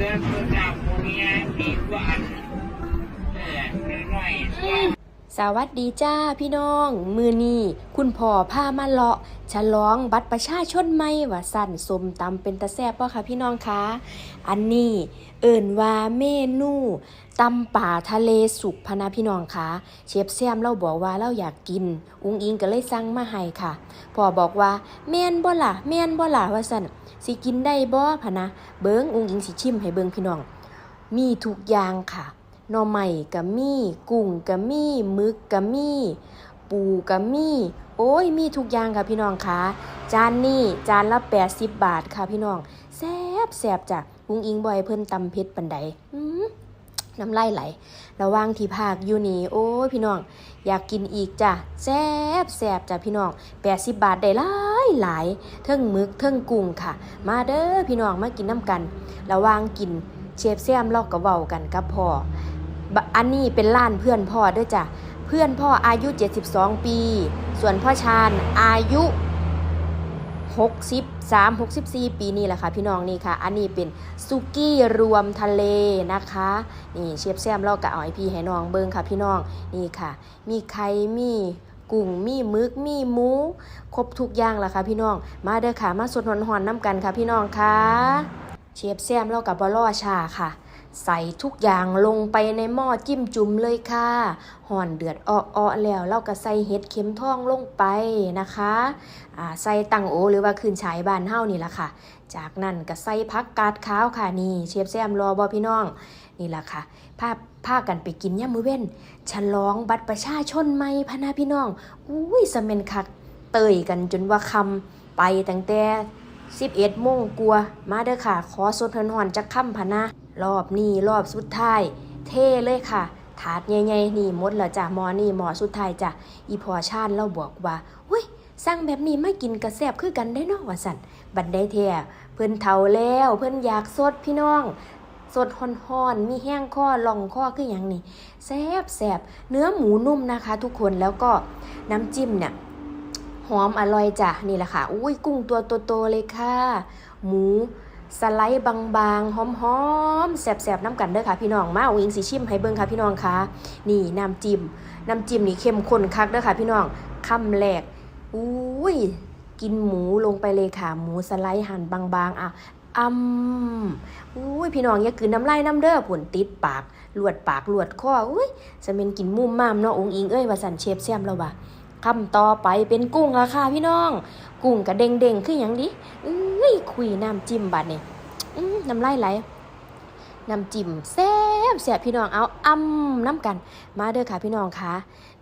เสวัสดีจ้าพี่น้อง มือนี้คุณพ่อพามาเลาะฉลองบัตรประชาชนไหมว่าสั่นสมตำเป็นตะแซ่บป่ะคะพี่น้องคะอันนี้เอิ่นว่าเมนูตำป่าทะเลสุกพนะพี่น้องคะเชฟแซมเราบอกว่าเราอยากกิน อุ้งอิงก็เลยสั่งมาให้ค่ะพ่อบอกว่าแม่นบ่ล่ะแม่นบ่ล่ะว่าสั่นสิกินได้บ่พนะเบิงอุ้งอิงสิชิมให้เบิ้งพี่น้อง มีทุกอย่างค่ะ หน่อไม้ก็มีกุ้งก็มีหมึกก็มีปูก็มีโอ้ยมีทุกอย่างค่ะพี่น้องคะจานนี้จานละ 80 บาทค่ะพี่น้องแซ่บแซ่บจ้ะกุ้งอิงบอยเพิ่นตำเผ็ดปันใดน้ำลายไหล ระว่างที่ภาคอยู่นี่โอ้ยพี่น้อง อยากกินอีกจ้ะแซ่บแซ่บจ้ะพี่น้อง80 บาทได้หลายหลายเทิงมึกเทิงกุ้งค่ะ มาเด้อพี่น้องมากินน้ำกัน ระว่างกินเชฟแซมลอกกระเว้ากันกับพ่อ อันนี้เป็นล้านเพื่อนพ่อด้วยจ้ะ เพื่อนพ่ออายุ 72 ปี ส่วนพ่อชาญอายุ 63 64 ปีนี่แหละค่ะพี่น้องนี่ค่ะ อันนี้เป็นซุกี้รวมทะเลนะคะ นี่เชฟแซมเราก็เอาให้พี่ให้น้องเบิงค่ะพี่น้องนี่ค่ะ มีไข่มีกุ้งมีมึกมีหมู ครบทุกอย่างแล้วค่ะพี่น้อง มาเด้อค่ะมาสดหอนๆน้ำกันค่ะพี่น้องค่ะ เชฟแซมเรากับบอล่อชาค่ะ ใส่ทุกอย่างลงไปในหม้อจิ้มจุ่มเลยค่ะห่อนเดือดอ้อๆแล้วเราก็ใส่เห็ดเข็มทองลงไปนะคะอ่าใส่ตังโอหรือว่าคืนฉายบานเฮ้านี่แหละค่ะ จากนั้นก็ใส่พักกาดขาวค่ะนี่เชฟแซมรอบอพี่น้องนี่แหละค่ะพาพากันไปกินย่ามมื้อเว้นฉลองบัตรประชาชนไหมพนาพี่น้องอุ้ยสะเมนคักเตยกันจนว่าคำไปตั้งแต่ 11โมงกลัวมาเด้อค่ะ ขอสดหอนๆจักค่ำพะนะ รอบนี้รอบสุดท้าย เท่เลยค่ะ ถาดใหญ่ๆนี่มดแล้วจ้ะหมอนี่หมอสุดท้ายจ้ะอีพอชาญเราบอกว่าเฮ้ยสั่งแบบนี้ไม่กินกระแซบคือกันได้เนอกว่าสันบัดไดแท้เพิ่นเฒ่าแล้วเพิ่นอยากสดพี่น้องสดฮ้อนมีแห้งคอลองคอคืออย่างนี้แซบแซบเนื้อหมูนุ่มนะคะ ทุกคนแล้วก็น้ำจิ้มเนี่ย หอมอร่อยจ้ะนี่แหละค่ะอุ้ยกุ้งตัวโตๆเลยค่ะ หมูสไลด์บางๆ หอมๆแสบๆน้ำกันเด้อค่ะพี่น้องมาเอาอิงสีชิมให้เบิ่งค่ะพี่น้องค่ะนี่น้ำจิ้มน้ำจิ้มนี่เข้มข้นคักเด้อค่ะพี่น้องคำแรกอุ้ยกินหมูลงไปเลยค่ะ หมูสไลด์หั่นบางๆอะอืมอุ้ยพี่น้องอย่ากืนน้ำลายน้ำเด้อผลติดปากลวดปากลวดคออุ้ยจะเป็นกินมุมมามเนาะองอิงเอ้ยว่าสันเชฟแซมแล้วว่า คำต่อไปเป็นกุ้งราคาพี่น้อง กุ้งกระเด้งเด้งขึ้นอย่างดิอุ้ยคุยน้ำจิ้มบัดนี่น้ำลายไหลน้ำจิ้มแซ่บแซ่บพี่น้องเอาอ้ำน้ำกัน มาเด้อค่ะพี่น้องค่ะ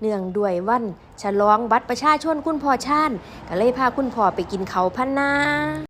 เนื่องด้วยวันฉลองบัตรประชาชนคุณพ่อชาญก็เลยพาคุณพ่อไปกินเขาพันนา